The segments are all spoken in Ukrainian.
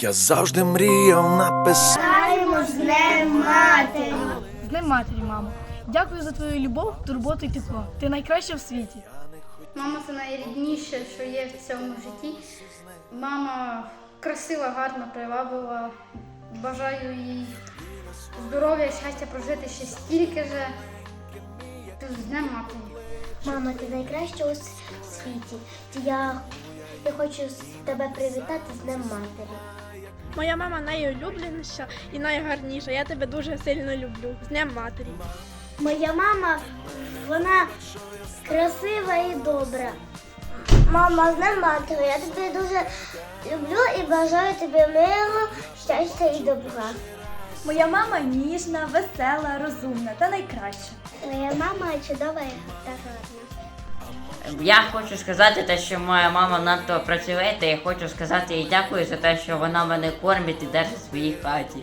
Я завжди мріяв написати. З Днем Матері! З Днем матері, мамо. Дякую за твою любов, турботу і тепло. Ти найкраща в світі. Мама це найрідніше, що є в цьому житті. Мама красива, гарна, приваблива. Бажаю їй здоров'я, щастя прожити ще стільки же. З Днем матері. Мама, ти найкраща у світі. Я, я хочу тебе привітати з Днем Матері. Моя мама найулюбленіша і найгарніша. Я тебе дуже сильно люблю. З Днем матері. Моя мама, вона красива і добра. Мама, з Днем Матері, я тебе дуже люблю і бажаю тобі миру, щастя і добра. Моя мама ніжна, весела, розумна та найкраща. Моя мама чудова та гарна. Я хочу сказати те, що моя мама надто працює, і хочу сказати їй дякую за те, що вона мене кормить і держить в своїй хаті.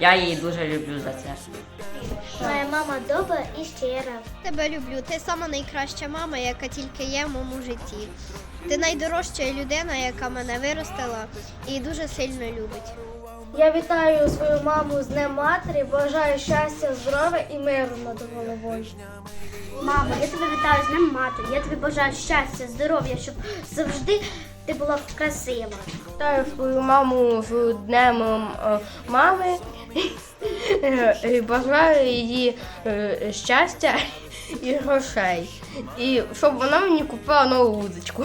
Я її дуже люблю за це. Моя мама добра і щира. Тебе люблю. Ти сама найкраща мама, яка тільки є в моєму житті. Ти найдорожча людина, яка мене виростила і дуже сильно любить. Я вітаю свою маму з Днем Матері, бажаю щастя, здоров'я і миру над головою. Мамо, я тебе вітаю з Днем Матері. Я тобі бажаю щастя, здоров'я, щоб завжди ти була красива. Вітаю свою маму з днем е, мами. І Бажаю її е, щастя і грошей. І щоб вона мені купила нову вудочку.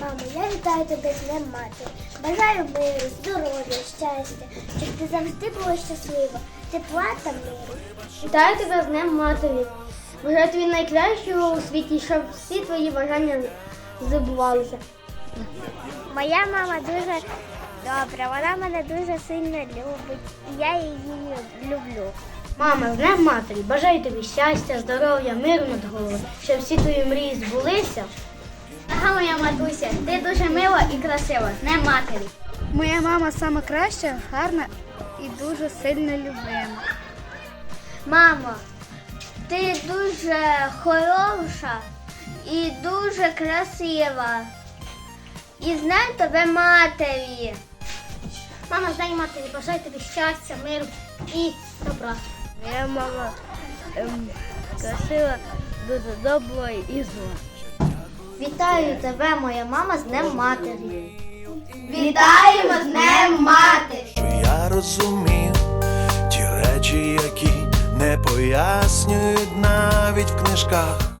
Мамо, я вітаю тебе з Днем Матері. Бажаю миру, здоров'я, щастя, щоб ти завжди була щаслива, тепла та миру. Вітаю тебе з Днем Матері. Бажаю тобі найкращого у світі, щоб всі твої бажання забувалися. Моя мама дуже добра, вона мене дуже сильно любить, і я її люблю. Мама, з Днем Матері, бажаю тобі щастя, здоров'я, миру над головою, щоб всі твої мрії збулися. Ага, моя матуся, ти дуже мила і красива, Днем Матері. Моя мама сама краща, гарна і дуже сильно любима. Мамо, ти дуже хороша і дуже красива. І знаю тебе матері. Мама, знай матері, бажаю тобі щастя, миру і добра. Моя мама ем, красива, дуже добра і зла. Вітаю тебе, моя мама, з Днем Матері. Вітаємо з Днем Матері! Що я розумів ті речі, які не пояснюють навіть в книжках.